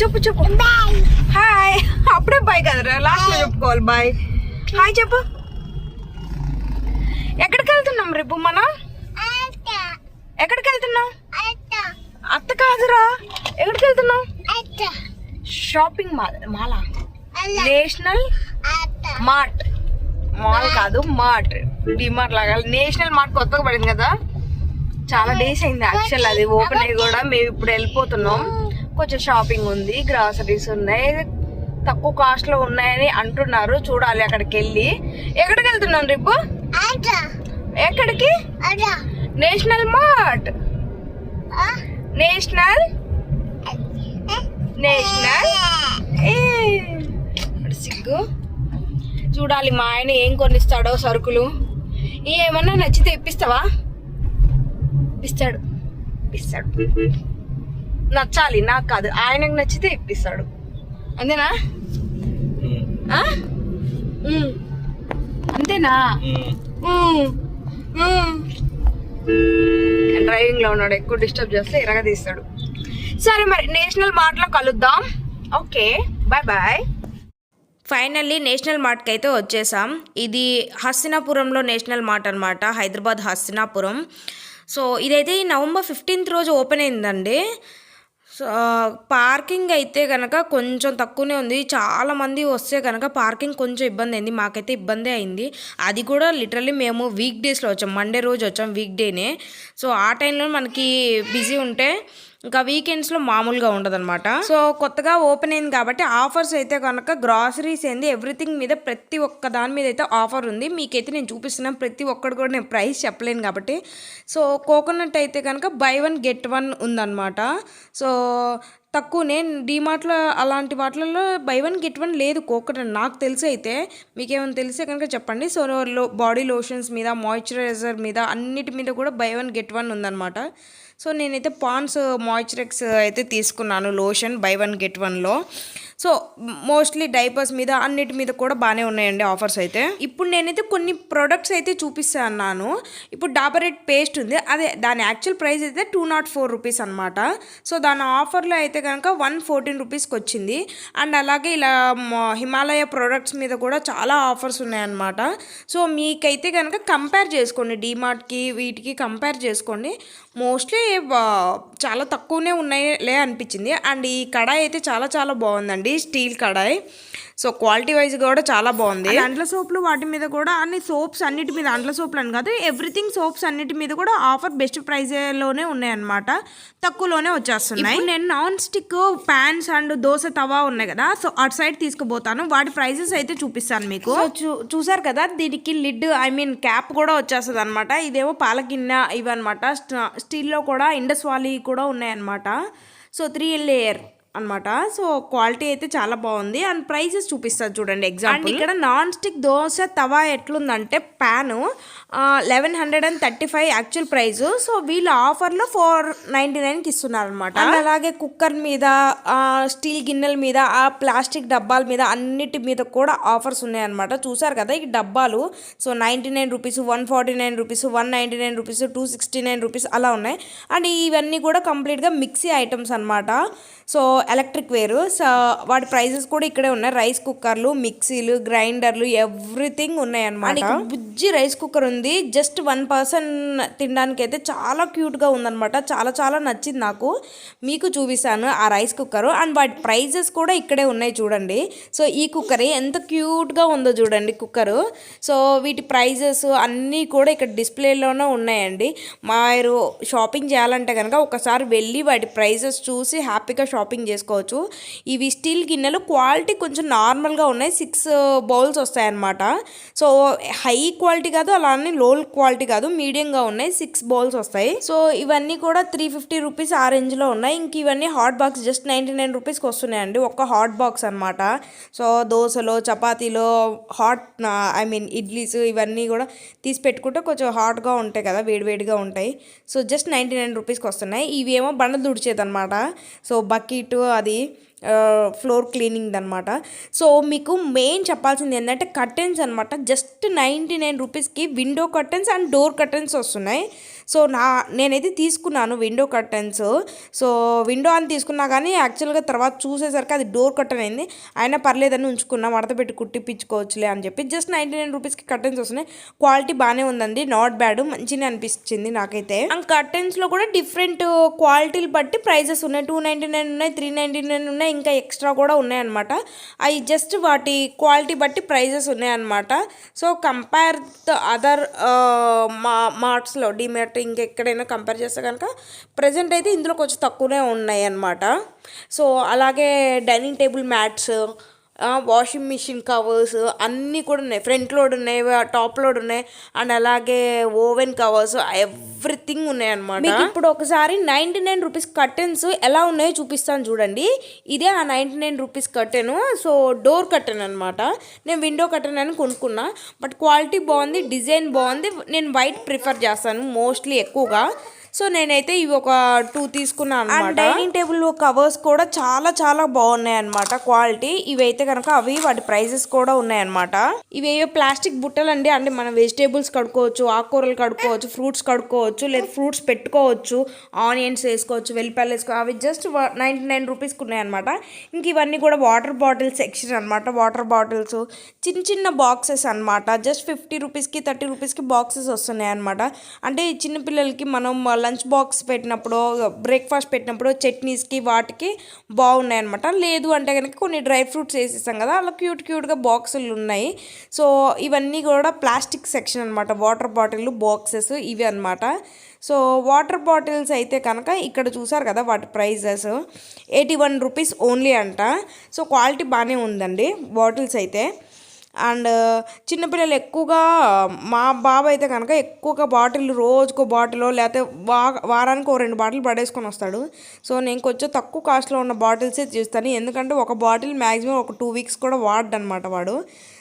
చెప్పు చెప్పు. హాయ్ అప్పుడే బాయ్ కదరా. లాస్ట్లో చెప్పుకోవాలి బాయ్ హాయ్ చెప్పు. ఎక్కడికి వెళ్తున్నాం రేపు మనం? ఎక్కడికి వెళ్తున్నాం? అత్త. కాదురా. ఎక్కడికి వెళ్తున్నాం? షాపింగ్ మాల్ మాలా నేషనల్ మార్ట్ మాల్ కాదు మార్ట్ డిమార్ట్ లాగా. నేషనల్ మార్ట్ కొత్తగా పడింది కదా? చాలా డేస్ అయింది యాక్చువల్ అది ఓపెన్ అయ్యి కూడా మేము ఇప్పుడు వెళ్ళిపోతున్నాం. కొంచెం షాపింగ్ ఉంది గ్రాసరీస్ ఉన్నాయి. తక్కువ కాస్ట్లో ఉన్నాయని అంటున్నారు. చూడాలి అక్కడికి వెళ్ళి. ఎక్కడికి వెళ్తున్నాం రేపు? ఎక్కడికి? National Mart. నేషనల్? నేషనల్? సిగ్గు. చూడాలి మా ఆయన ఏం కొనిస్తాడో సరుకులు. ఏమన్నా నచ్చితే ఇప్పిస్తావా? ఇప్పిస్తాడు. ఇప్పిస్తాడు. నచ్చాలి నాకు కాదు ఆయనకు నచ్చితే ఇప్పిస్తాడు. అంతేనా. అంతేనా. డ్రైవింగ్లో ఉన్నాడు ఎక్కువ డిస్టర్బ్ చేస్తే ఇరగ తీస్తాడు సరే మరి నేషనల్ మార్ట్లో కలుద్దాం. Okay bye bye. Finally National మార్ట్కి అయితే వచ్చేసాం. ఇది హస్తినాపురంలో నేషనల్ మార్ట్ అనమాట హైదరాబాద్ హస్తినాపురం. సో ఇదైతే ఈ నవంబర్ ఫిఫ్టీన్త్ రోజు ఓపెన్ అయిందండి. సో పార్కింగ్ అయితే కనుక కొంచెం తక్కువనే ఉంది. చాలామంది వస్తే కనుక పార్కింగ్ కొంచెం ఇబ్బంది అయింది. మాకైతే ఇబ్బంది అయింది. అది కూడా లిటరల్లీ మేము వీక్ డేస్లో వచ్చాం. మండే రోజు వచ్చాం వీక్ డేనే. సో ఆ టైంలో మనకి బిజీ ఉంటే ఇంకా వీకెండ్స్లో మామూలుగా ఉండదన్నమాట. సో కొత్తగా ఓపెన్ అయింది కాబట్టి ఆఫర్స్ అయితే కనుక గ్రాసరీస్ ఏంది ఎవ్రీథింగ్ మీద ప్రతి ఒక్క దాని మీద అయితే ఆఫర్ ఉంది. మీకైతే నేను చూపిస్తున్నాను ప్రతి ఒక్కటి కూడా నేను ప్రైస్ చెప్పలేను కాబట్టి. సో కోకోనట్ అయితే కనుక బై వన్ గెట్ వన్ ఉందన్నమాట. సో తక్కువనే డీమార్ట్లో అలాంటి వాటిలలో బై వన్ గెట్ వన్ లేదు కోకోనట్ నాకు తెలిసి అయితే. మీకేమైనా తెలిసే కనుక చెప్పండి. సో లో బాడీ లోషన్స్ మీద మాయిశ్చరైజర్ మీద అన్నిటి మీద కూడా బై వన్ గెట్ వన్ ఉందన్నమాట. సో నేనైతే పాన్స్ మాయిశ్చరెక్స్ అయితే తీసుకున్నాను లోషన్ బై వన్ గెట్ వన్లో సో మోస్ట్లీ డైపర్స్ మీద అన్నిటి మీద కూడా బాగానే ఉన్నాయండి ఆఫర్స్ అయితే. ఇప్పుడు నేనైతే కొన్ని ప్రొడక్ట్స్ అయితే చూపిస్తాను ఇప్పుడు డాబర్ రెడ్ పేస్ట్ ఉంది. అదే దాని యాక్చువల్ ప్రైస్ అయితే టూ నాట్ ఫోర్ రూపీస్ అనమాట సో దాని ఆఫర్లో అయితే కనుక వన్ ఫోర్టీన్ రూపీస్కి వచ్చింది. అండ్ అలాగే ఇలా హిమాలయ ప్రొడక్ట్స్ మీద కూడా చాలా ఆఫర్స్ ఉన్నాయన్నమాట. సో మీకైతే కనుక కంపేర్ చేసుకోండి. డీమార్ట్కి వీటికి కంపేర్ చేసుకోండి. మోస్ట్లీ చాలా తక్కువనే ఉన్నాయిలే అనిపించింది. అండ్ ఈ కడాయి అయితే చాలా చాలా బాగుందండి. స్టీల్ కడాయి. సో క్వాలిటీ వైజ్ కూడా చాలా బాగుంది. అండ్ అంట్ల సోపులు వాటి మీద కూడా అన్ని సోప్స్ అన్నిటి మీద అంట్ల సోపులు అని కాదు ఎవ్రీథింగ్ సోప్స్ అన్నిటి మీద కూడా ఆఫర్ బెస్ట్ ప్రైస్లోనే ఉన్నాయన్నమాట. తక్కువలోనే వచ్చేస్తున్నాయి. నేను non stick pans and dosa tawa ఉన్నాయి కదా సో అటు సైడ్ తీసుకుపోతాను. వాటి ప్రైజెస్ అయితే చూపిస్తాను మీకు. చూసారు కదా దీనికి లిడ్ ఐ మీన్ క్యాప్ కూడా వచ్చేస్తుంది అనమాట ఇదేమో పాల గిన్నె ఇవన్నమాట స్టీల్లో కూడా ఇండస్ వాలి కూడా ఉన్నాయన్నమాట. So three layer. అన్నమాట. సో క్వాలిటీ అయితే చాలా బాగుంది. అండ్ ప్రైసెస్ చూపిస్తారు చూడండి ఎగ్జాంపుల్. ఇక్కడ నాన్ స్టిక్ దోశ తవా ఎట్లుందంటే pan eleven hundred and thirty five actual price so వీళ్ళు ఆఫర్లో ఫోర్ నైంటీ నైన్కి ఇస్తున్నారు అనమాట అలాగే కుక్కర్ మీద స్టీల్ గిన్నెల మీద ఆ ప్లాస్టిక్ డబ్బాల మీద అన్నిటి మీద కూడా ఆఫర్స్ ఉన్నాయన్నమాట. చూసారు కదా ఈ డబ్బాలు? So ninety nine rupees one forty nine rupees one ninety nine rupees two sixty nine rupees అలా ఉన్నాయి. అండ్ ఇవన్నీ కూడా కంప్లీట్గా మిక్సీ ఐటమ్స్ అనమాట సో ఎలక్ట్రిక్ వేరు. సో వాటి ప్రైజెస్ కూడా ఇక్కడే ఉన్నాయి. రైస్ కుక్కర్లు మిక్సీలు గ్రైండర్లు ఎవ్రీథింగ్ ఉన్నాయి అనమాట బుజ్జి రైస్ కుక్కర్ ఉంది. జస్ట్ వన్ పర్సన్ తినడానికి అయితే చాలా క్యూట్గా ఉందన్నమాట. చాలా చాలా నచ్చింది నాకు. మీకు చూపిస్తాను ఆ రైస్ కుక్కర్. అండ్ వాటి ప్రైజెస్ కూడా ఇక్కడే ఉన్నాయి చూడండి. సో ఈ కుక్కర్ ఎంత క్యూట్గా ఉందో చూడండి కుక్కరు. సో వీటి ప్రైజెస్ అన్నీ కూడా ఇక్కడ డిస్ప్లేలోనే ఉన్నాయండి. మీరు షాపింగ్ చేయాలంటే కనుక ఒకసారి వెళ్ళి వాటి ప్రైజెస్ చూసి హ్యాపీగా షాపింగ్ చేసుకోవచ్చు. ఇవి స్టీల్ గిన్నెలు క్వాలిటీ కొంచెం నార్మల్గా ఉన్నాయి. సిక్స్ బౌల్స్ వస్తాయన్నమాట. సో హై క్వాలిటీ కాదు అలానే లో క్వాలిటీ కాదు మీడియంగా ఉన్నాయి. సిక్స్ బౌల్స్ వస్తాయి. సో ఇవన్నీ కూడా త్రీ ఫిఫ్టీ రూపీస్ ఆ రేంజ్లో ఉన్నాయి. ఇంక ఇవన్నీ hot box just ninety nine రూపీస్కి వస్తున్నాయండి. ఒక్క హాట్ బాక్స్ అనమాట సో దోశలో చపాతీలో హాట్ ఐ మీన్ ఇడ్లీస్ ఇవన్నీ కూడా తీసి పెట్టుకుంటే కొంచెం హాట్గా ఉంటాయి కదా వేడివేడిగా ఉంటాయి. సో జస్ట్ నైంటీ నైన్ రూపీస్కి వస్తున్నాయి. ఇవి ఏమో బండ దుడిచేది అనమాట సో బకెట్ అది ఫ్లోర్ క్లీనింగ్ అనమాట సో మీకు మెయిన్ చెప్పాల్సింది ఏంటంటే కర్టెన్స్ అనమాట జస్ట్ నైంటీ నైన్ రూపీస్కి window curtains and door curtains వస్తున్నాయి. సో నా నేనైతే తీసుకున్నాను విండో కర్టెన్స్ సో విండో అని తీసుకున్నా కానీ యాక్చువల్గా తర్వాత చూసేసరికి అది డోర్ కర్టెన్ అయింది. అయినా పర్లేదని ఉంచుకున్నా మడత పెట్టి కుట్టిపించుకోవచ్చులే అని చెప్పి జస్ట్ నైంటీ నైన్ రూపీస్కి కర్టెన్స్ వస్తున్నాయి. క్వాలిటీ బాగానే ఉందండి. నాట్ బ్యాడ్ మంచిగా అనిపించింది నాకైతే. అండ్ కర్టెన్స్లో కూడా డిఫరెంట్ క్వాలిటీలు బట్టి ప్రైజెస్ ఉన్నాయి. టూ నైంటీ నైన్ ఉన్నాయి త్రీ నైంటీ నైన్ ఉన్నాయి. ఇంకా ఎక్స్ట్రా కూడా ఉన్నాయన్నమాట. అవి జస్ట్ వాటి క్వాలిటీ బట్టి ప్రైజెస్ ఉన్నాయన్నమాట. సో కంపేర్ ద అదర్ మా మార్ట్స్లో డిమార్ట్ ఇంకెక్కడైనా కంపేర్ చేస్తే కనుక ప్రజెంట్ అయితే ఇందులో కొంచెం తక్కువనే ఉన్నాయి అన్నమాట సో అలాగే dining table mats washing machine covers అన్నీ కూడా ఉన్నాయి. ఫ్రంట్ లోడ్ ఉన్నాయి టాప్ లోడ్ ఉన్నాయి అండ్ అలాగే ఓవెన్ కవర్స్ ఎవ్రీథింగ్ ఉన్నాయి అనమాట ఇప్పుడు ఒకసారి నైంటీ నైన్ రూపీస్ కర్టెన్స్ ఎలా ఉన్నాయో చూపిస్తాను చూడండి. ఇదే ఆ ninety nine rupees curtain so door curtain అనమాట నేను విండో కర్టెన్ అని కొనుక్కున్నా బట్ క్వాలిటీ బాగుంది డిజైన్ బాగుంది. నేను వైట్ ప్రిఫర్ చేస్తాను మోస్ట్లీ ఎక్కువగా. సో నేనైతే ఇవి ఒక టూ తీసుకున్నాను అనమాట డైనింగ్ టేబుల్ కవర్స్ కూడా చాలా చాలా బాగున్నాయి అనమాట క్వాలిటీ. ఇవైతే కనుక అవి వాటి ప్రైసెస్ కూడా ఉన్నాయన్నమాట ఇవేవో ప్లాస్టిక్ బుట్టలు అండి అంటే మనం వెజిటేబుల్స్ కడుక్కోవచ్చు ఆకుకూరలు కడుక్కోవచ్చు ఫ్రూట్స్ కడుక్కోవచ్చు లేదా ఫ్రూట్స్ పెట్టుకోవచ్చు ఆనియన్స్ వేసుకోవచ్చు వెల్లిపాయలు వేసుకో అవి జస్ట్ నైంటీ నైన్ రూపీస్కి ఉన్నాయన్నమాట ఇంక ఇవన్నీ కూడా వాటర్ బాటిల్ సెక్షన్ అనమాట వాటర్ బాటిల్స్. చిన్న చిన్న బాక్సెస్ అనమాట జస్ట్ ఫిఫ్టీ రూపీస్కి థర్టీ రూపీస్కి బాక్సెస్ వస్తున్నాయి అనమాట అంటే ఈ చిన్న పిల్లలకి మనం లంచ్ బాక్స్ పెట్టినప్పుడు బ్రేక్ఫాస్ట్ పెట్టినప్పుడు చట్నీస్కి వాటికి బాగున్నాయి అనమాట లేదు అంటే కనుక కొన్ని డ్రై ఫ్రూట్స్ వేసేసాం కదా అలా క్యూట్ క్యూట్గా బాక్సులు ఉన్నాయి. సో ఇవన్నీ కూడా ప్లాస్టిక్ సెక్షన్ అనమాట వాటర్ బాటిల్ బాక్సెస్ ఇవి అనమాట సో వాటర్ బాటిల్స్ అయితే కనుక ఇక్కడ చూసారు కదా వాటి prices. Eighty one rupees only అంట. సో క్వాలిటీ బాగానే ఉందండి బాటిల్స్ అయితే. అండ్ చిన్నపిల్లలు ఎక్కువగా మా బాబు అయితే కనుక ఎక్కువగా బాటిల్ రోజుకో బాటిల్ లేకపోతే వా వారానికి ఓ రెండు బాటిల్ పడేసుకొని వస్తాడు. సో నేను కొంచెం తక్కువ కాస్ట్లో ఉన్న బాటిల్సే చూస్తాను. ఎందుకంటే ఒక బాటిల్ మ్యాక్సిమం ఒక టూ వీక్స్ కూడా వాడనమాట వాడు.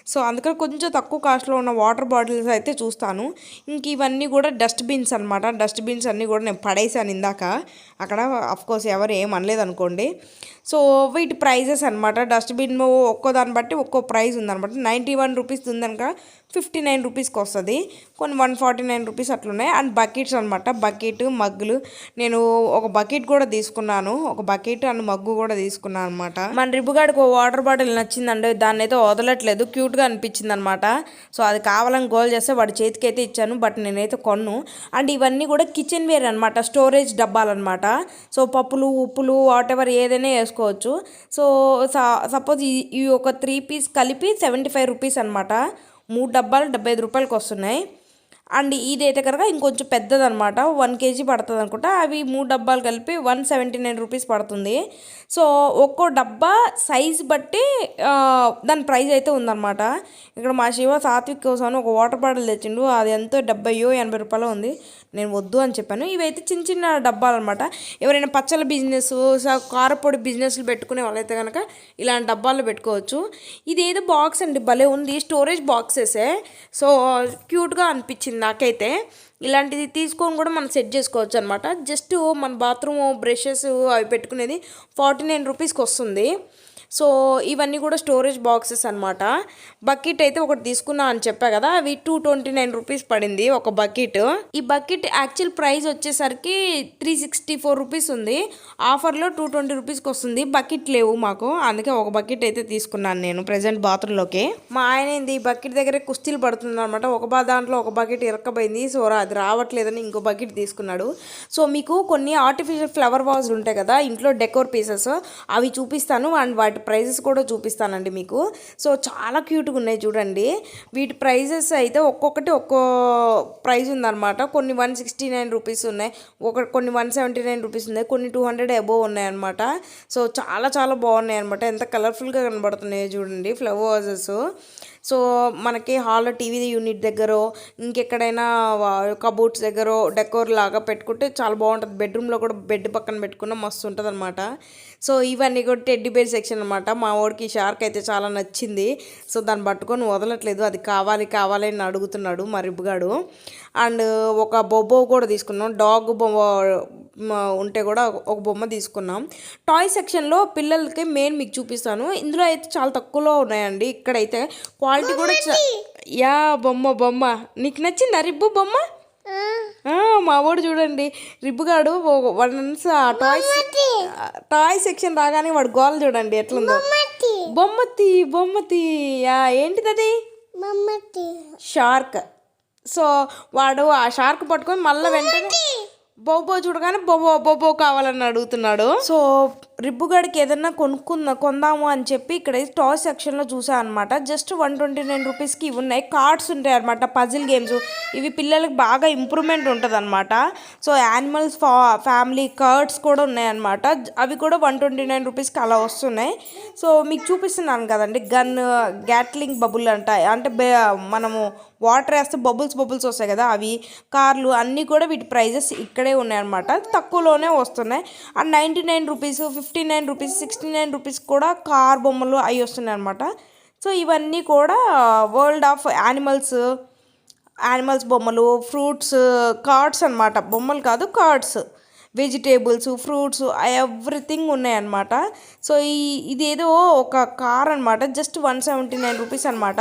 సో అందుకని కొంచెం తక్కువ కాస్ట్లో ఉన్న వాటర్ బాటిల్స్ అయితే చూస్తాను. ఇంక ఇవన్నీ కూడా డస్ట్బిన్స్ అనమాట డస్ట్బిన్స్ అన్నీ కూడా నేను పడేసాను ఇందాక. అక్కడ అఫ్కోర్స్ ఎవరు ఏం అనలేదు అనుకోండి. సో వీటి ప్రైజెస్ అనమాట డస్ట్బిన్ ఒక్కో దాన్ని బట్టి ఒక్కో ప్రైస్ ఉందనమాట నైంటీ వన్ రూపీస్ ఉందనక ఫిఫ్టీ నైన్ రూపీస్కి వస్తుంది. కొన్ని వన్ ఫార్టీ నైన్ రూపీస్ అట్లున్నాయి. అండ్ బకెట్స్ అనమాట బకెట్ మగ్గులు. నేను ఒక బకెట్ కూడా తీసుకున్నాను. ఒక బకెట్ అండ్ మగ్గు కూడా తీసుకున్నాను అనమాట మన రిబ్బుగాడికి ఒక వాటర్ బాటిల్ నచ్చిందండి. దాన్ని అయితే వదలట్లేదు. క్యూట్గా అనిపించింది అనమాట సో అది కావాలని గోల్ చేస్తే వాడి చేతికి అయితే ఇచ్చాను. బట్ నేనైతే కొన్ను. అండ్ ఇవన్నీ కూడా కిచెన్ వేర్ అనమాట స్టోరేజ్ డబ్బాలన్నమాట. సో పప్పులు ఉప్పులు వాట్ ఎవర్ ఏదైనా వేసుకోవచ్చు. సో సపోజ్ ఈ ఒక త్రీ పీస్ కలిపి సెవెంటీ ఫైవ్ రూపీస్ అనమాట మూడు డబ్బాలు డెబ్బై ఐదు రూపాయలకి వస్తున్నాయి. అండ్ ఇదైతే కనుక ఇంకొంచెం పెద్దదనమాట. వన్ కేజీ పడుతుంది అనుకుంటా. అవి మూడు డబ్బాలు కలిపి వన్ సెవెంటీ నైన్ రూపీస్ పడుతుంది. సో ఒక్కో డబ్బా సైజ్ బట్టి దాని ప్రైస్ అయితే ఉందన్నమాట. ఇక్కడ మా శివ సాత్విక్ కోసం ఒక వాటర్ బాటిల్ తెచ్చిండు. అది ఎంతో డెబ్బయో ఎనభై రూపాయలు ఉంది. నేను వద్దు అని చెప్పాను. ఇవైతే చిన్న చిన్న డబ్బాలు అనమాట ఎవరైనా పచ్చల బిజినెస్ కారపొడి బిజినెస్లు పెట్టుకునే వాళ్ళైతే కనుక ఇలాంటి డబ్బాలు పెట్టుకోవచ్చు. ఇది ఏదో బాక్స్ అండి భలే ఉంది. స్టోరేజ్ బాక్సెసే. సో క్యూట్గా అనిపించింది నాకైతే. ఇలాంటిది తీసుకొని కూడా మనం సెట్ చేసుకోవచ్చు అనమాట జస్ట్ మన బాత్రూమ్ బ్రషెస్ అవి పెట్టుకునేది ఫార్టీ నైన్ రూపీస్కి వస్తుంది. సో ఇవన్నీ కూడా స్టోరేజ్ బాక్సెస్ అనమాట బకెట్ అయితే ఒకటి తీసుకున్నా అని చెప్పా కదా అవి టూ ట్వంటీ నైన్ రూపీస్ పడింది ఒక బకెట్. ఈ బకెట్ యాక్చువల్ ప్రైస్ వచ్చేసరికి త్రీ సిక్స్టీ ఫోర్ రూపీస్ ఉంది. ఆఫర్లో టూ ట్వంటీ రూపీస్కి వస్తుంది. బకెట్ లేవు మాకు. అందుకే ఒక బకెట్ అయితే తీసుకున్నాను నేను ప్రజెంట్ బాత్రూంలోకి మా ఆయన ఏంది ఈ బకెట్ దగ్గరే కుస్తీలు పడుతుంది అనమాట ఒక బా దాంట్లో ఒక బకెట్ ఇరక్కబోయింది సో అది రావట్లేదని ఇంకో బకెట్ తీసుకున్నాడు. సో మీకు కొన్ని ఆర్టిఫిషియల్ ఫ్లవర్ వాజ్లు ఉంటాయి కదా ఇంట్లో డెకోర్ పీసెస్ అవి చూపిస్తాను. అండ్ వాటి ప్రైజెస్ కూడా చూపిస్తానండి మీకు. సో చాలా క్యూట్గా ఉన్నాయి చూడండి. వీటి ప్రైజెస్ అయితే ఒక్కొక్కటి ఒక్కో ప్రైస్ ఉందన్నమాట. కొన్ని వన్ సిక్స్టీ నైన్ రూపీస్ ఉన్నాయి. ఒక కొన్ని వన్ సెవెంటీ నైన్ రూపీస్ ఉన్నాయి. కొన్ని టూ హండ్రెడ్ అబోవ్ ఉన్నాయన్నమాట. సో చాలా చాలా బాగున్నాయి అనమాట ఎంత కలర్ఫుల్గా కనబడుతున్నాయి చూడండి ఫ్లవర్ వాజెస్ సో మనకి హాల్లో టీవీ యూనిట్ దగ్గర ఇంకెక్కడైనా కబోర్డ్స్ దగ్గర డెకోర్ లాగా పెట్టుకుంటే చాలా బాగుంటుంది. బెడ్రూమ్లో కూడా బెడ్ పక్కన పెట్టుకున్న మస్తు ఉంటుంది అనమాట సో ఇవన్నీ కూడా టెడ్డీ బేర్ సెక్షన్ అనమాట మా వాడికి షార్క్ అయితే చాలా నచ్చింది. సో దాన్ని పట్టుకొని వదలట్లేదు. అది కావాలి కావాలి అని అడుగుతున్నాడు మా రిబ్బుగాడు అండ్ ఒక బొబ్బో కూడా తీసుకున్నాం. డాగ్ బొమ్మ ఉంటే కూడా ఒక బొమ్మ తీసుకున్నాం. టాయ్ సెక్షన్లో పిల్లలకి మెయిన్ మీకు చూపిస్తాను. ఇందులో అయితే చాలా తక్కువలో ఉన్నాయండి. ఇక్కడైతే క్వాలిటీ కూడా యా బొమ్మ బొమ్మ. నీకు నచ్చిందా రిబ్బు బొమ్మ? ఆ, మా వాడు చూడండి. రిబ్బుగాడు వన్స్ ఆ టాయ్ టాయ్ సెక్షన్ రాగానే వాడు గోల్ చూడండి ఎట్లుందో. బొమ్మతి బొమ్మతి. యా ఏంటిది అది? షార్క్ సో వాడు ఆ షార్క్ పట్టుకొని మళ్ళీ వెంటనే బోబో చూడగానే బొబో బొబో కావాలని అడుగుతున్నాడు. సో రిబ్బుగాడికి ఏదన్నా కొనుక్కుందా కొందాము అని చెప్పి ఇక్కడ టాయ్ సెక్షన్లో చూసా అనమాట జస్ట్ వన్ ట్వంటీ నైన్ రూపీస్కి ఇవి ఉన్నాయి. కార్డ్స్ ఉంటాయి అనమాట పజిల్ గేమ్స్. ఇవి పిల్లలకి బాగా ఇంప్రూవ్మెంట్ ఉంటుంది అనమాట సో యానిమల్స్ ఫా ఫ్యామిలీ కార్డ్స్ కూడా ఉన్నాయన్నమాట. అవి కూడా వన్ ట్వంటీ నైన్ రూపీస్కి అలా వస్తున్నాయి. సో మీకు చూపిస్తున్నాను కదండి. గన్ గ్యాట్లింగ్ బబుల్ అంట అంటే బే- మనము వాటర్ వేస్తే బబుల్స్ బబుల్స్ వస్తాయి కదా అవి కార్లు అన్నీ కూడా వీటి ప్రైజెస్ ఇక్కడే ఉన్నాయన్నమాట. తక్కువలోనే వస్తున్నాయి. And ninety nine rupees fifty nine rupees sixty nine rupees కూడా కార్ బొమ్మలు అవి వస్తున్నాయి అనమాట సో ఇవన్నీ కూడా వరల్డ్ ఆఫ్ యానిమల్స్ యానిమల్స్ బొమ్మలు ఫ్రూట్స్ కార్డ్స్ అన్నమాట. బొమ్మలు కాదు కార్డ్స్. వెజిటేబుల్స్ ఫ్రూట్స్ ఎవ్రీథింగ్ ఉన్నాయన్నమాట. సో ఈ ఇదేదో ఒక కార్ అనమాట just one seventy nine rupees అనమాట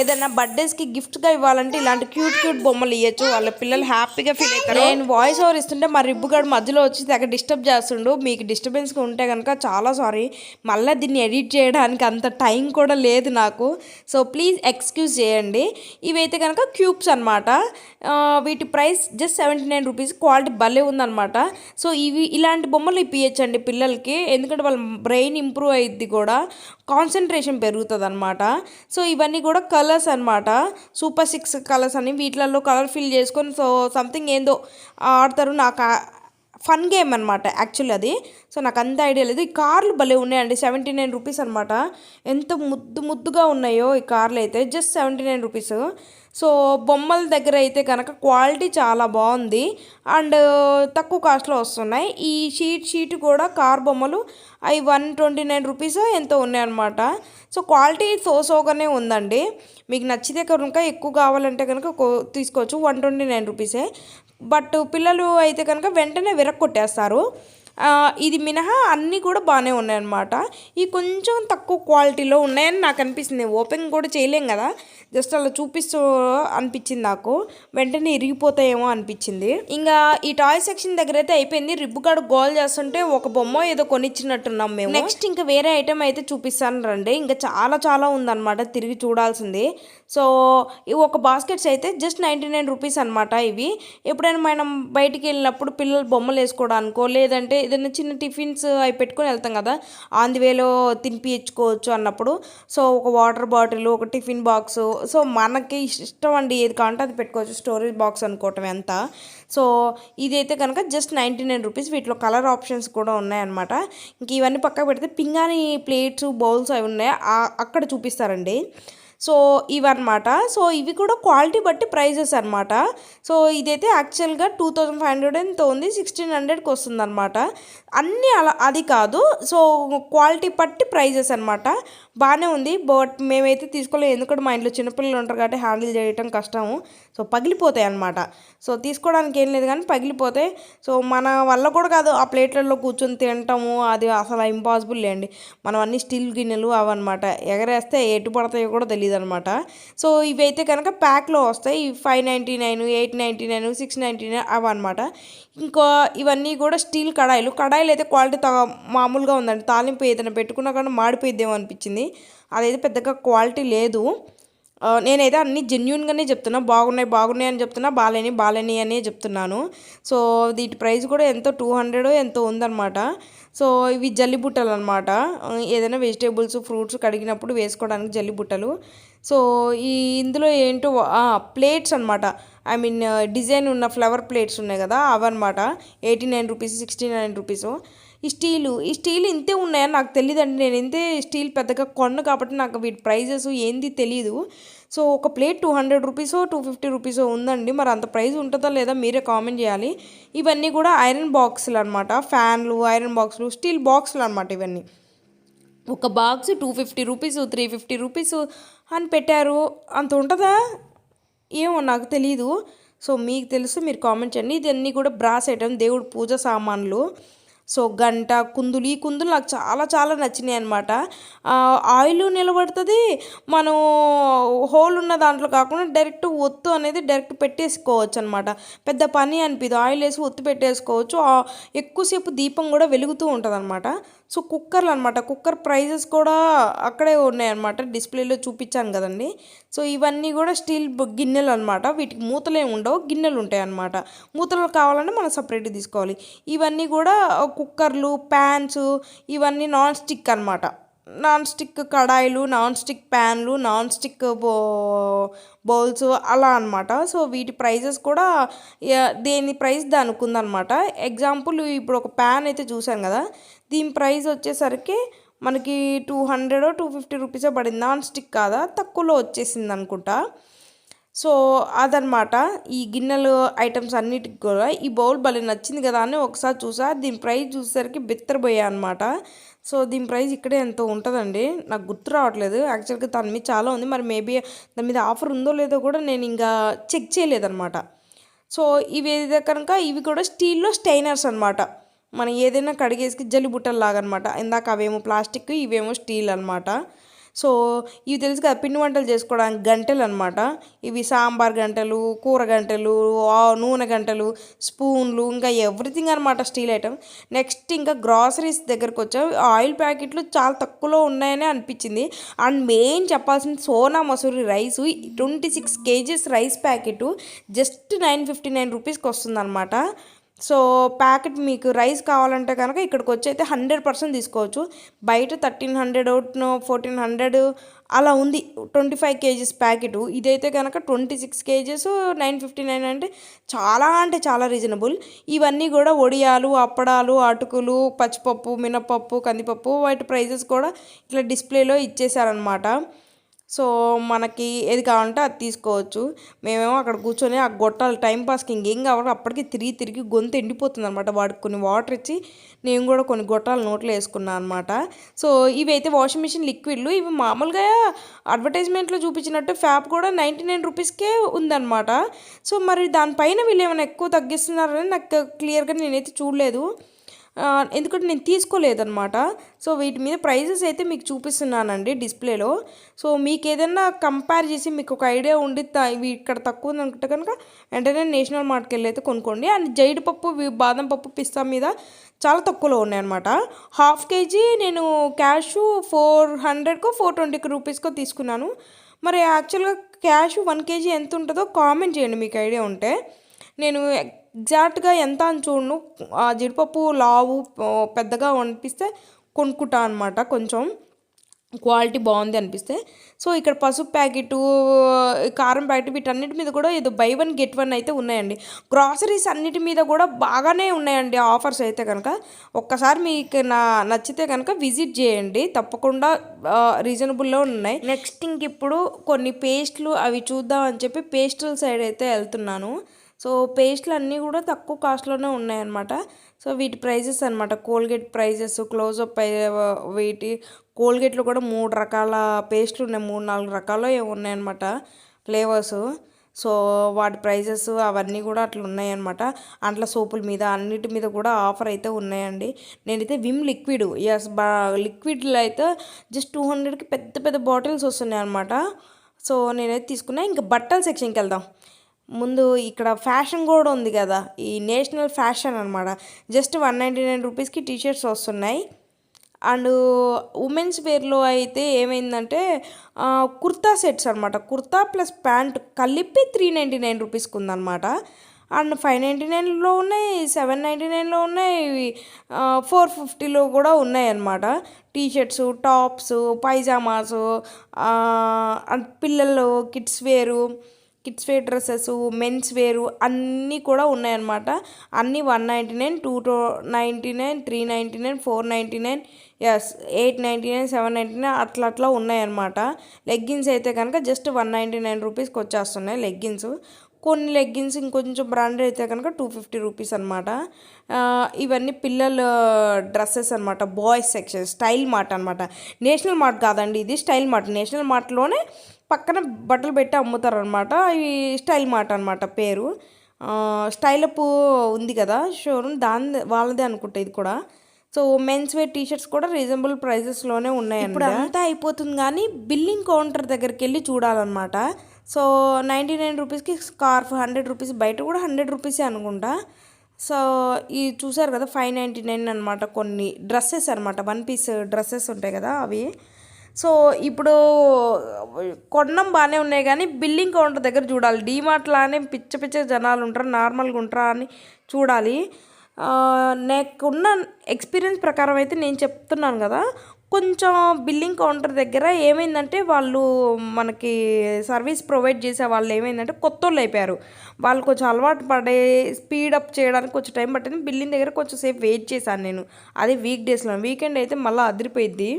ఏదైనా బర్త్డేస్కి గిఫ్ట్గా ఇవ్వాలంటే ఇలాంటి క్యూట్ క్యూట్ బొమ్మలు ఇవ్వచ్చు వాళ్ళ పిల్లలు హ్యాపీగా ఫీల్ అవుతారు. నేను వాయిస్ ఓవర్ ఇస్తుంటే మా రిబ్బుగాడు మధ్యలో వచ్చి దగ్గర డిస్టర్బ్ చేస్తుండు. మీకు డిస్టర్బెన్స్గా ఉంటే కనుక చాలా సారీ. మళ్ళీ దీన్ని ఎడిట్ చేయడానికి అంత టైం కూడా లేదు నాకు. సో ప్లీజ్ ఎక్స్క్యూజ్ చేయండి. ఇవైతే కనుక క్యూబ్స్ అనమాట వీటి price just seventy nine rupees. Quality భలే ఉందన్నమాట. సో ఇవి ఇలాంటి బొమ్మలు ఇప్పించండి పిల్లలకి. ఎందుకంటే వాళ్ళ బ్రెయిన్ ఇంప్రూవ్ అయ్యిద్ది కూడా కాన్సన్ట్రేషన్ పెరుగుతుంది అనమాట సో ఇవన్నీ కూడా కలర్స్ అనమాట సూపర్ సిక్స్ కలర్స్ అని వీటిలలో కలర్ ఫిల్ చేసుకొని సో సంథింగ్ ఏందో ఆడతారు నాకు ఫన్ గేమ్ అనమాట యాక్చువల్ అది. సో నాకు అంత ఐడియా లేదు. ఈ కార్లు భలే ఉన్నాయండి. సెవెంటీ నైన్ రూపీస్ అనమాట ఎంత ముద్దు ముద్దుగా ఉన్నాయో ఈ కార్లు అయితే. Just seventy nine rupees. So బొమ్మల దగ్గర అయితే కనుక క్వాలిటీ చాలా బాగుంది. అండ్ తక్కువ కాస్ట్లో వస్తున్నాయి. ఈ షీట్ షీట్ కూడా కార్ బొమ్మలు అవి వన్ ట్వంటీ నైన్ రూపీస్ ఎంతో ఉన్నాయన్నమాట. సో క్వాలిటీ సో సోగానే ఉందండి. మీకు నచ్చితే కనుక ఎక్కువ కావాలంటే కనుక తీసుకోవచ్చు. వన్ ట్వంటీ నైన్ రూపీసే. బట్ పిల్లలు అయితే కనుక వెంటనే విరక్కొట్టేస్తారు ఇది మినహా అన్నీ కూడా బాగానే ఉన్నాయన్నమాట. ఈ కొంచెం తక్కువ క్వాలిటీలో ఉన్నాయని నాకు అనిపిస్తుంది. ఓపెన్ కూడా చేయలేం కదా. జస్ట్ అలా చూపిస్తూ అనిపించింది నాకు. వెంటనే ఇరిగిపోతాయేమో అనిపించింది. ఇంకా ఈ టాయ్ సెక్షన్ దగ్గర అయితే అయిపోయింది. రిబ్బు కాడ గోల్ చేస్తుంటే ఒక బొమ్మ ఏదో కొనిచ్చినట్టున్నాం మేము. నెక్స్ట్ ఇంకా వేరే ఐటమ్ అయితే చూపిస్తాను రండి. ఇంకా చాలా చాలా ఉందన్నమాట. తిరిగి చూడాల్సింది. సో ఇవి ఒక బాస్కెట్స్ అయితే జస్ట్ నైంటీ నైన్ రూపీస్ అనమాట ఇవి. ఎప్పుడైనా మనం బయటికి వెళ్ళినప్పుడు పిల్లలు బొమ్మలు వేసుకోవడానికో లేదంటే ఏదైనా చిన్న టిఫిన్స్ అవి పెట్టుకొని వెళ్తాం కదా ఆన్ ది వేలో తినిపించుకోవచ్చు అన్నప్పుడు. సో ఒక వాటర్ బాటిల్ ఒక టిఫిన్ బాక్స్. సో మనకి ఇష్టం అండి ఏది కావాలంటే అది పెట్టుకోవచ్చు. స్టోరేజ్ బాక్స్ అనుకోవటం ఎంత. సో ఇదైతే కనుక జస్ట్ నైంటీ నైన్ రూపీస్. వీటిలో కలర్ ఆప్షన్స్ కూడా ఉన్నాయన్నమాట. ఇంక ఇవన్నీ పక్కకు పెడితే పింగాణి ప్లేట్స్ బౌల్స్ అవి ఉన్నాయి. అక్కడ చూపిస్తారండి. సో ఇవన్నమాట. సో ఇవి కూడా క్వాలిటీ బట్టి ప్రైజెస్ అనమాట సో ఇదైతే యాక్చువల్గా టూ థౌజండ్ ఫైవ్ హండ్రెడ్ ఎంత ఉంది. సిక్స్టీన్ హండ్రెడ్కి వస్తుంది అనమాట అన్నీ అలా అది కాదు. సో క్వాలిటీ బట్టి ప్రైజెస్ అనమాట బాగానే ఉంది. బట్ మేమైతే తీసుకోలేదు ఎందుకంటే మా ఇంట్లో చిన్నపిల్లలు ఉంటారు కాబట్టి హ్యాండిల్ చేయటం కష్టము. సో పగిలిపోతాయి అనమాట సో తీసుకోవడానికి ఏం లేదు కానీ పగిలిపోతాయి. సో మన వల్ల కూడా కాదు ఆ ప్లేట్లలో కూర్చొని తినటము అది అసలు ఇంపాసిబుల్ లేండి. మనం అన్ని స్టీల్ గిన్నెలు అవన్నమాట. ఎగరేస్తే ఎటు పడతాయో కూడా తెలియదు అనమాట సో ఇవైతే కనుక ప్యాక్లో వస్తాయి. Five ninety nine eight ninety nine six ninety nine అవన్నమాట. ఇంకా ఇవన్నీ కూడా స్టీల్ కడాయిలు. కడాయిలు అయితే క్వాలిటీ మామూలుగా ఉందండి. తాలింపు ఏదైనా పెట్టుకున్నా కానీ మాడిపోయిద్దేమో అనిపించింది. అదైతే పెద్దగా క్వాలిటీ లేదు. నేనైతే అన్ని జెన్యున్గానే చెప్తున్నా. బాగున్నాయి బాగున్నాయి అని చెప్తున్నా. బాలేని బాలేని అనే చెప్తున్నాను. సో వీటి ప్రైస్ కూడా ఎంతో టూ హండ్రెడ్ ఎంతో ఉందన్నమాట. సో ఇవి జల్లి బుట్టలు అనమాట ఏదైనా వెజిటేబుల్స్ ఫ్రూట్స్ కడిగినప్పుడు వేసుకోవడానికి జల్లి బుట్టలు. సో ఈ ఇందులో ఏంటో ప్లేట్స్ అనమాట ఐ మీన్ డిజైన్ ఉన్న ఫ్లవర్ ప్లేట్స్ ఉన్నాయి కదా అవన్నమాట. Eighty nine rupees sixty nine rupees ఈ స్టీలు ఈ స్టీల్ ఇంతే ఉన్నాయని నాకు తెలియదండి నేను ఇంతే స్టీల్ పెద్దగా కొన్ను కాబట్టి నాకు వీటి ప్రైజెస్ ఏంది తెలియదు సో ఒక ప్లేట్ టూ హండ్రెడ్ రూపీసో టూ ఫిఫ్టీ రూపీసో ఉందండి. మరి అంత ప్రైస్ ఉంటుందా లేదా మీరే కామెంట్ చేయాలి. ఇవన్నీ కూడా ఐరన్ బాక్సులు అనమాట ఫ్యాన్లు ఐరన్ బాక్సులు స్టీల్ బాక్సులు అనమాట ఇవన్నీ. ఒక box two fifty rupees three fifty rupees అని పెట్టారు. అంత ఉంటుందా? ఏమో నాకు తెలీదు. సో మీకు తెలుసు మీరు కామెంట్ చేయండి. ఇదన్నీ కూడా బ్రాస్ ఐటమ్ దేవుడు పూజ సామాన్లు. సో గంట కుందులు ఈ కుందులు నాకు చాలా చాలా నచ్చినాయి అనమాట ఆయిల్ నిలబడుతుంది మనం హోల్ ఉన్న దాంట్లో కాకుండా డైరెక్ట్ ఒత్తు అనేది డైరెక్ట్ పెట్టేసుకోవచ్చు అనమాట పెద్ద పని అనిపిదు ఆయిల్ వేసి ఒత్తు పెట్టేసుకోవచ్చు. ఎక్కువసేపు దీపం కూడా వెలుగుతూ ఉంటుంది అనమాట సో కుక్కర్లు అనమాట కుక్కర్ ప్రైజెస్ కూడా అక్కడే ఉన్నాయన్నమాట. డిస్ప్లేలో చూపించాను కదండి. సో ఇవన్నీ కూడా స్టీల్ గిన్నెలు అనమాట వీటికి మూతలు ఏమి ఉండవు. గిన్నెలు ఉంటాయి అనమాట మూతలు కావాలంటే మనం సపరేట్గా తీసుకోవాలి. ఇవన్నీ కూడా కుక్కర్లు ప్యాన్స్ ఇవన్నీ నాన్ స్టిక్ అనమాట నాన్ స్టిక్ కడాయిలు నాన్ స్టిక్ ప్యాన్లు నాన్ స్టిక్ బో బౌల్స్ అలా అనమాట సో వీటి ప్రైజెస్ కూడా దేని ప్రైస్ దానికి ఉందన్నమాట. ఎగ్జాంపుల్ ఇప్పుడు ఒక ప్యాన్ అయితే చూసాం కదా. దీని ప్రైస్ వచ్చేసరికి మనకి two hundred two fifty rupees పడింది. నాన్ స్టిక్ కాదా? తక్కువలో వచ్చేసింది అనుకుంటా. సో అదనమాట ఈ గిన్నెలు ఐటమ్స్ అన్నిటికి కూడా ఈ బౌల్ భలే నచ్చింది కదా అని ఒకసారి చూసా. దీని ప్రైస్ చూసేసరికి బిత్తరపోయా అనమాట సో దీని ప్రైస్ ఇక్కడే ఎంతో ఉంటుందండి. నాకు గుర్తు రావట్లేదు. యాక్చువల్గా దాని మీద చాలా ఉంది. మరి మేబీ దాని మీద ఆఫర్ ఉందో లేదో కూడా నేను ఇంకా చెక్ చేయలేదన్నమాట. సో ఇవి ఏదైతే కనుక ఇవి కూడా స్టీల్లో స్టైనర్స్ అనమాట మనం ఏదైనా కడిగేసి జల్లిబుట్టలు లాగా అనమాట ఇందాక అవేమో ప్లాస్టిక్ ఇవేమో స్టీల్ అనమాట సో ఇవి తెలుసు కదా పిండి వంటలు చేసుకోవడానికి గంటలు అనమాట ఇవి సాంబార్ గంటలు కూర గంటలు ఆ నూనె గంటలు స్పూన్లు ఇంకా ఎవ్రీథింగ్ అనమాట స్టీల్ ఐటమ్. నెక్స్ట్ ఇంకా గ్రాసరీస్ దగ్గరకు వచ్చా ఆయిల్ ప్యాకెట్లు చాలా తక్కువలో ఉన్నాయని అనిపించింది. అండ్ మెయిన్ చెప్పాల్సింది Sona Masuri rice twenty six kgs rice packet just nine fifty nine రూపీస్కి వస్తుంది సో ప్యాకెట్ మీకు రైస్ కావాలంటే కనుక ఇక్కడికి వచ్చి అయితే హండ్రెడ్ పర్సెంట్ తీసుకోవచ్చు. బయట థర్టీన్ హండ్రెడ్ ఫోర్టీన్ హండ్రెడ్ అలా ఉంది. Twenty five kgs packet. ఇదైతే కనుక twenty six kgs nine fifty nine అంటే చాలా అంటే చాలా రీజనబుల్. ఇవన్నీ కూడా వడియాలు అప్పడాలు అటుకులు పచ్చిపప్పు మినపప్పు కందిపప్పు వాటి ప్రైజెస్ కూడా ఇట్లా డిస్ప్లేలో ఇచ్చేసారనమాట సో మనకి ఏది కావాలంటే అది తీసుకోవచ్చు. మేమేమో అక్కడ కూర్చొని ఆ గొట్టాలు టైంపాస్కి ఇంకేం కావాలి అప్పటికి తిరిగి తిరిగి గొంతు ఎండిపోతుంది అనమాట వాడికి కొన్ని వాటర్ ఇచ్చి నేను కూడా కొన్ని గొట్టాలు నోట్లో వేసుకున్నాను అనమాట సో ఇవైతే వాషింగ్ మిషన్ లిక్విడ్లు. ఇవి మామూలుగా అడ్వర్టైజ్మెంట్లో చూపించినట్టు ఫ్యాప్ కూడా నైంటీ నైన్ రూపీస్కే ఉందన్నమాట. సో మరి దానిపైన వీళ్ళు ఏమైనా ఎక్కువ తగ్గిస్తున్నారని నాకు క్లియర్గా నేనైతే చూడలేదు. ఎందుకంటే నేను తీసుకోలేదన్నమాట. సో వీటి మీద ప్రైజెస్ అయితే మీకు చూపిస్తున్నానండి డిస్ప్లేలో. సో మీకు ఏదైనా కంపేర్ చేసి మీకు ఒక ఐడియా ఉండి త- ఇవి ఇక్కడ తక్కువ ఉంది అనుకుంటే కనుక వెంటనే నేషనల్ మార్ట్కి వెళ్ళి అయితే కొనుక్కోండి. అండ్ జీడిపప్పు పప్పు బాదం పప్పు పిస్తా మీద చాలా తక్కువలో ఉన్నాయన్నమాట. హాఫ్ కేజీ నేను క్యాష్ ఫోర్ హండ్రెడ్కో ఫోర్ ట్వంటీకి రూపీస్కో తీసుకున్నాను. మరి యాక్చువల్గా క్యాష్ వన్ కేజీ ఎంత ఉంటుందో కామెంట్ చేయండి మీకు ఐడియా ఉంటే. నేను ఎగ్జాక్ట్గా ఎంత అని చూడను. ఆ జీడిపప్పు లావు పెద్దగా అనిపిస్తే కొనుక్కుంటా అనమాట కొంచెం క్వాలిటీ బాగుంది అనిపిస్తే. సో ఇక్కడ పసుపు ప్యాకెట్ కారం ప్యాకెట్ వీటన్నిటి మీద కూడా ఏదో బై వన్ గెట్ వన్ అయితే ఉన్నాయండి. గ్రాసరీస్ అన్నిటి మీద కూడా బాగానే ఉన్నాయండి ఆఫర్స్ అయితే కనుక. ఒక్కసారి మీకు నా నచ్చితే కనుక విజిట్ చేయండి. తప్పకుండా రీజనబుల్లో ఉన్నాయి. నెక్స్ట్ ఇంక ఇప్పుడు కొన్ని పేస్ట్లు అవి చూద్దాం అని చెప్పి పేస్టల్ సైడ్ అయితే వెళ్తున్నాను. సో పేస్ట్లు అన్నీ కూడా తక్కువ కాస్ట్లోనే ఉన్నాయన్నమాట. సో వీటి ప్రైజెస్ అనమాట కోల్గేట్ ప్రైజెస్ క్లోజప్ వీటి కోల్గేట్లో కూడా మూడు రకాల పేస్ట్లు ఉన్నాయి మూడు నాలుగు రకాలు ఉన్నాయన్నమాట ఫ్లేవర్స్. సో వాటి ప్రైజెస్ అవన్నీ కూడా అట్లా ఉన్నాయన్నమాట. అట్లా సోపుల మీద అన్నిటి మీద కూడా ఆఫర్ అయితే ఉన్నాయండి. నేనైతే విమ్ లిక్విడ్ ఎస్ బా లిక్విడ్లో అయితే జస్ట్ టూ హండ్రెడ్కి పెద్ద పెద్ద బాటిల్స్ వస్తున్నాయి అనమాట సో నేనైతే తీసుకున్నా. ఇంకా బట్టల సెక్షన్కి వెళ్దాం. ముందు ఇక్కడ ఫ్యాషన్ కూడా ఉంది కదా ఈ నేషనల్ ఫ్యాషన్ అనమాట జస్ట్ వన్ నైంటీ నైన్ రూపీస్కి టీ షర్ట్స్ వస్తున్నాయి. అండ్ ఉమెన్స్ వేర్లో అయితే ఏమైందంటే కుర్తా సెట్స్ అనమాట కుర్తా ప్లస్ ప్యాంట్ కలిపి త్రీ నైంటీ నైన్ రూపీస్కి ఉందన్నమాట. అండ్ ఫైవ్ నైంటీ నైన్లో ఉన్నాయి సెవెన్ నైంటీ నైన్లో ఉన్నాయి ఫోర్ ఫిఫ్టీలో కూడా ఉన్నాయి అన్నమాట. T shirts tops pyjamas and పిల్లలు kids wear. Kids wear dresses men's wear అన్నీ కూడా ఉన్నాయన్నమాట. అన్నీ one ninety nine two two ninety nine three ninety nine four ninety nine yes eight ninety nine seven ninety nine అట్లా అట్లా ఉన్నాయన్నమాట. Leggings అయితే కనుక జస్ట్ వన్ నైంటీ నైన్ రూపీస్కి వచ్చేస్తున్నాయి లెగ్గిన్స్. కొన్ని లెగ్గిన్స్ ఇంకొంచెం బ్రాండెడ్ అయితే కనుక టూ ఫిఫ్టీ రూపీస్ అనమాట ఇవన్నీ పిల్లల డ్రెస్సెస్ అనమాట బాయ్స్ సెక్షన్ స్టైల్ మార్ట్ అనమాట నేషనల్ మార్ట్ కాదండి ఇది స్టైల్ మార్ట్. నేషనల్ మార్ట్లోనే పక్కన బట్టలు పెట్టి అమ్ముతారు అనమాట ఇవి స్టైల్ మార్ట్ అనమాట పేరు. ఆ, స్టైల్ అప్ ఉంది కదా షోరూమ్ దాని వాళ్ళదే అనుకుంటా ఇది కూడా. So men's wear t shirts కూడా రీజనబుల్ ప్రైజెస్లోనే ఉన్నాయి ఇప్పుడు అంతా అయిపోతుంది కానీ బిల్లింగ్ కౌంటర్ దగ్గరికి వెళ్ళి చూడాలన్నమాట. సో నైంటీ నైన్ రూపీస్కి స్కార్ఫ్ హండ్రెడ్ రూపీస్ బయట కూడా హండ్రెడ్ రూపీసే అనుకుంటా. సో ఇది చూసారు కదా ఫైవ్ నైంటీ నైన్ అనమాట కొన్ని డ్రెస్సెస్ అనమాట వన్ పీస్ డ్రెస్సెస్ ఉంటాయి కదా అవి. సో ఇప్పుడు కొనడం బాగానే ఉన్నాయి కానీ బిల్లింగ్ కౌంటర్ దగ్గర చూడాలి. డీమార్ట్ లానే పిచ్చ పిచ్చ జనాలు ఉంటారు నార్మల్గా ఉంటారా అని చూడాలి. నాకున్న ఎక్స్పీరియన్స్ ప్రకారం అయితే నేను చెప్తున్నాను కదా కొంచెం బిల్లింగ్ కౌంటర్ దగ్గర ఏమైందంటే వాళ్ళు మనకి సర్వీస్ ప్రొవైడ్ చేసే వాళ్ళు ఏమైందంటే కొత్త వాళ్ళు అయిపోయారు. వాళ్ళు కొంచెం అలవాటు పడే స్పీడ్ అప్ చేయడానికి కొంచెం టైం పట్టింది బిల్లింగ్ దగ్గర కొంచెం సేపు వెయిట్ చేశాను నేను. అదే వీక్ డేస్లో వీకెండ్ అయితే మళ్ళీ అదిరిపోయిద్ది.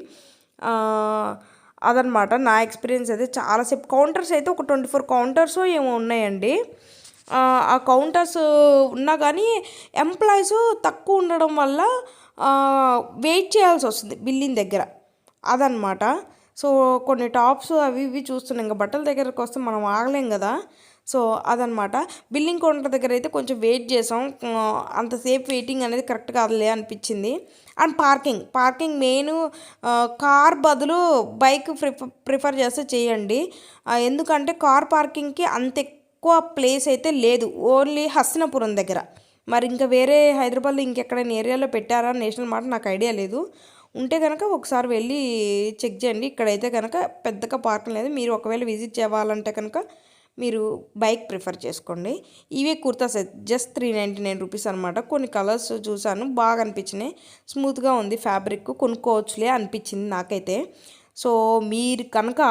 అదనమాట. నా ఎక్స్పీరియన్స్ అయితే చాలాసేపు కౌంటర్స్ అయితే ఒక ట్వంటీ ఫోర్ కౌంటర్స్ ఏమో ఉన్నాయండి. ఆ, కౌంటర్స్ ఉన్నా కానీ ఎంప్లాయీస్ తక్కువ ఉండడం వల్ల వెయిట్ చేయాల్సి వస్తుంది బిల్లింగ్ దగ్గర. అదనమాట. సో కొన్ని టాప్స్ అవి ఇవి చూస్తున్నాం. ఇంకా బట్టల దగ్గరకు వస్తే మనం ఆగలేం కదా. సో అదనమాట బిల్లింగ్ కౌంటర్ దగ్గర అయితే కొంచెం వెయిట్ చేసాం. అంతసేపు వెయిటింగ్ అనేది కరెక్ట్ కాదులే అనిపించింది. And parking parking main car బదులు బైక్ ప్రిఫర్ ప్రిఫర్ చేస్తే చేయండి. ఎందుకంటే కార్ పార్కింగ్కి అంత ఎక్కువ ప్లేస్ అయితే లేదు. ఓన్లీ హస్తినపురం దగ్గర. మరి ఇంకా వేరే హైదరాబాద్లో ఇంకెక్కడైనా ఏరియాలో పెట్టారా నేషనల్ మాట నాకు ఐడియా లేదు. ఉంటే కనుక ఒకసారి వెళ్ళి చెక్ చేయండి. ఇక్కడైతే కనుక పెద్దగా పార్కింగ్ లేదు. మీరు ఒకవేళ విజిట్ చేయాలంటే కనుక మీరు బైక్ ప్రిఫర్ చేసుకోండి. ఇవే kurta set just three ninety nine rupees అనమాట కొన్ని కలర్స్ చూసాను బాగా అనిపించినాయి. స్మూత్గా ఉంది ఫ్యాబ్రిక్ కొనుక్కోవచ్చులే అనిపించింది నాకైతే. సో మీరు కనుక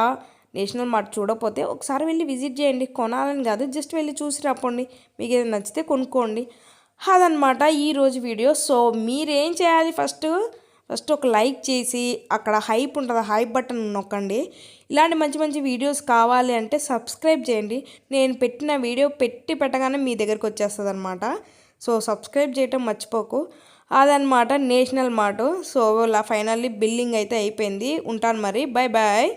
నేషనల్ మార్ట్ చూడకపోతే ఒకసారి వెళ్ళి విజిట్ చేయండి. కొనాలని కాదు జస్ట్ వెళ్ళి చూసి రాపండి. మీకు ఏదైనా నచ్చితే కొనుక్కోండి. అదనమాట ఈరోజు వీడియో. సో మీరేం చేయాలి ఫస్ట్? ఫస్ట్ ఒక లైక్ చేసి అక్కడ హైప్ ఉంటుంది హైప్ బటన్ నొక్కండి. ఇలాంటి మంచి మంచి వీడియోస్ కావాలి అంటే సబ్స్క్రైబ్ చేయండి. నేను పెట్టిన వీడియో పెట్టి పెట్టగానే మీ దగ్గరికి వచ్చేస్తుంది అనమాట సో సబ్స్క్రైబ్ చేయటం మర్చిపోకు. అదనమాట national mart so finally billing అయితే అయిపోయింది. ఉంటాను మరి. Bye bye